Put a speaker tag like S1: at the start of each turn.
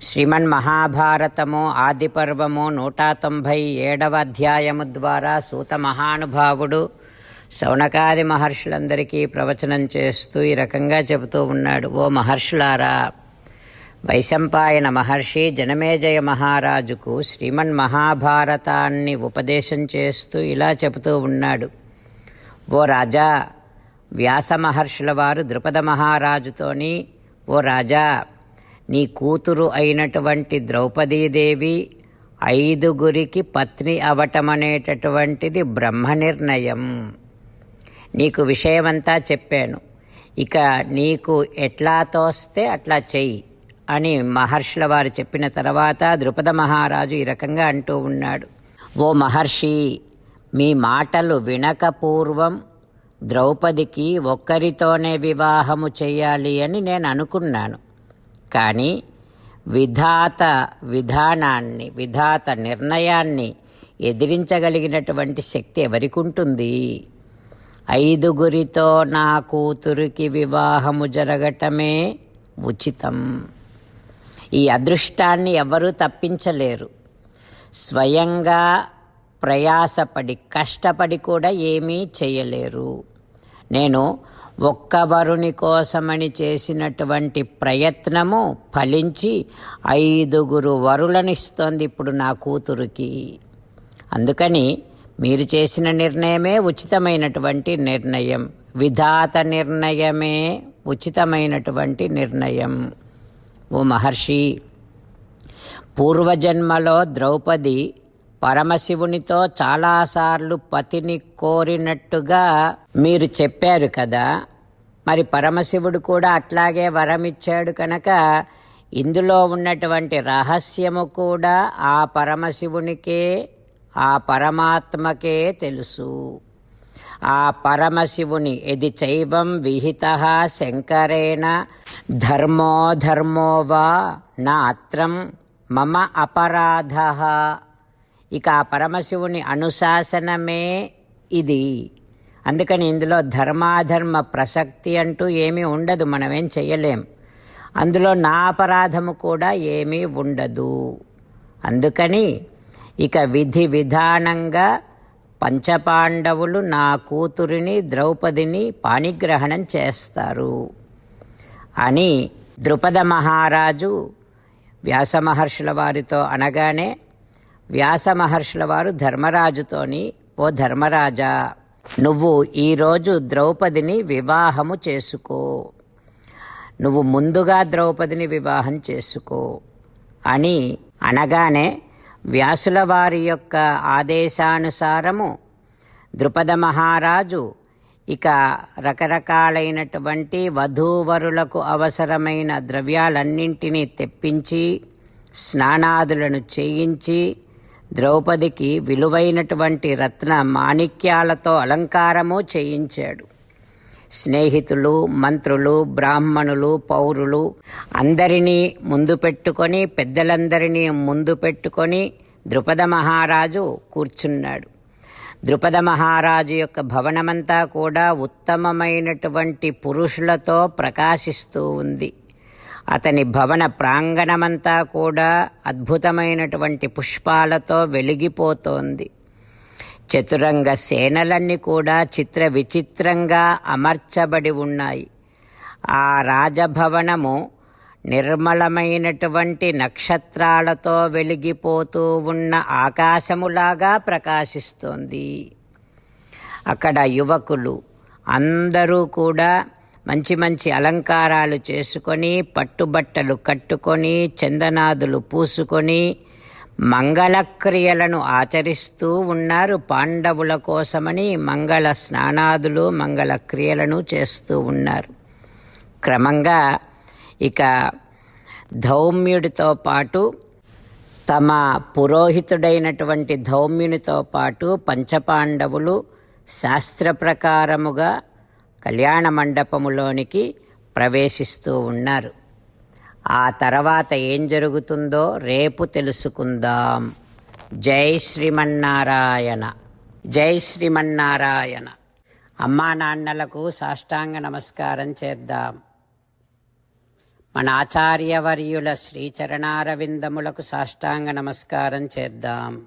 S1: శ్రీమన్ మహాభారతము ఆదిపర్వము నూట తొంభై ఏడవ అధ్యాయము ద్వారా సూత మహానుభావుడు శౌనకాది మహర్షులందరికీ ప్రవచనం చేస్తూ ఈ రకంగా చెబుతూ ఉన్నాడు ఓ మహర్షులారా వైశంపాయన మహర్షి జనమేజయ మహారాజుకు శ్రీమన్ మహాభారతాన్ని ఉపదేశం చేస్తూ ఇలా చెబుతూ ఉన్నాడు ఓ రాజా వ్యాస మహర్షుల వారు ద్రుపద మహారాజుతోని ఓ రాజా నీ కూతురు అయినటువంటి ద్రౌపదీదేవి ఐదుగురికి పత్ని అవటమనేటటువంటిది బ్రహ్మ నిర్ణయం. నీకు విషయమంతా చెప్పాను. ఇక నీకు ఎట్లా తోస్తే అట్లా చెయ్యి అని మహర్షుల వారు చెప్పిన తర్వాత ద్రుపద మహారాజు ఈ రకంగా అంటూ ఉన్నాడు. ఓ మహర్షి మీ మాటలు వినక పూర్వం ద్రౌపదికి ఒక్కరితోనే వివాహము చేయాలి అని నేను అనుకున్నాను. కానీ విధాత విధానాన్ని విధాత నిర్ణయాన్ని ఎదిరించగలిగినటువంటి శక్తి ఎవరికి ఉంటుంది ఐదుగురితో నా కూతురికి వివాహము జరగటమే ఉచితం. ఈ అదృష్టాన్ని ఎవరూ తప్పించలేరు. స్వయంగా ప్రయాసపడి కష్టపడి కూడా ఏమీ చేయలేరు. నేను ఒక్క వరుని కోసమని చేసినటువంటి ప్రయత్నము ఫలించి ఐదుగురు వరులనిస్తోంది ఇప్పుడు నా కూతురికి. అందుకని మీరు చేసిన నిర్ణయమే ఉచితమైనటువంటి నిర్ణయం. విధాత నిర్ణయమే ఉచితమైనటువంటి నిర్ణయం. ఓ మహర్షి పూర్వజన్మలో ద్రౌపది పరమశివునితో చాలాసార్లు పతిని కోరినట్టుగా మీరు చెప్పారు కదా. మరి పరమశివుడు కూడా అట్లాగే వరమిచ్చాడు కనుక ఇందులో ఉన్నటువంటి రహస్యము కూడా ఆ పరమశివునికే ఆ పరమాత్మకే తెలుసు. ఆ పరమశివుని ఎది చైవం విహిత శంకరేణ ధర్మో ధర్మో వా నాత్రం మమ అపరాధ. ఇక ఆ పరమశివుని అనుశాసనమే ఇది. అందుకని ఇందులో ధర్మాధర్మ ప్రసక్తి అంటూ ఏమీ ఉండదు మనమేం చెయ్యలేం. అందులో నా అపరాధము కూడా ఏమీ ఉండదు. అందుకని ఇక విధి విధానంగా పంచపాండవులు నా కూతురిని ద్రౌపదిని పాణిగ్రహణం చేస్తారు. అని ద్రుపద మహారాజు వ్యాసమహర్షుల వారితో అనగానే వ్యాస మహర్షుల వారు ధర్మరాజుతోని ఓ ధర్మరాజా నువ్వు ఈరోజు ద్రౌపదిని వివాహము చేసుకో. నువ్వు ముందుగా ద్రౌపదిని వివాహం చేసుకో. అని అనగానే వ్యాసుల వారి యొక్క ఆదేశానుసారము ద్రుపద మహారాజు ఇక రకరకాలైనటువంటి వధూవరులకు అవసరమైన ద్రవ్యాలన్నింటినీ తెప్పించి స్నానాదులను చేయించి ద్రౌపదికి విలువైనటువంటి రత్న మాణిక్యాలతో అలంకారము చేయించాడు. స్నేహితులు మంత్రులు బ్రాహ్మణులు పౌరులు అందరినీ ముందు పెట్టుకొని పెద్దలందరినీ ముందు పెట్టుకొని ద్రుపద మహారాజు కూర్చున్నాడు. ద్రుపద మహారాజు యొక్క భవనమంతా కూడా ఉత్తమమైనటువంటి పురుషులతో ప్రకాశిస్తూ ఉంది. అతని భవన ప్రాంగణమంతా కూడా అద్భుతమైనటువంటి పుష్పాలతో వెలిగిపోతోంది. చతురంగ సేనలన్నీ కూడా చిత్ర విచిత్రంగా అమర్చబడి ఉన్నాయి. ఆ రాజభవనము నిర్మలమైనటువంటి నక్షత్రాలతో వెలిగిపోతూ ఉన్న ఆకాశములాగా ప్రకాశిస్తోంది. అక్కడ యువకులు అందరూ కూడా మంచి మంచి అలంకారాలు చేసుకొని పట్టుబట్టలు కట్టుకొని చందనాదులు పూసుకొని మంగళక్రియలను ఆచరిస్తూ ఉన్నారు. పాండవుల కోసమని మంగళ స్నానాదులు మంగళ క్రియలను చేస్తూ ఉన్నారు. క్రమంగా ఇక ధౌమ్యుడితో పాటు తమ పురోహితుడైనటువంటి ధౌమ్యునితో పాటు పంచపాండవులు శాస్త్ర ప్రకారముగా కళ్యాణ మండపములోనికి ప్రవేశిస్తూ ఉన్నారు. ఆ తర్వాత ఏం జరుగుతుందో రేపు తెలుసుకుందాం. జై శ్రీమన్నారాయణ. జై శ్రీమన్నారాయణ. అమ్మా నాన్నలకు సాష్టాంగ నమస్కారం చేద్దాం. మన ఆచార్యవర్యుల శ్రీచరణారవిందములకు సాష్టాంగ నమస్కారం చేద్దాం.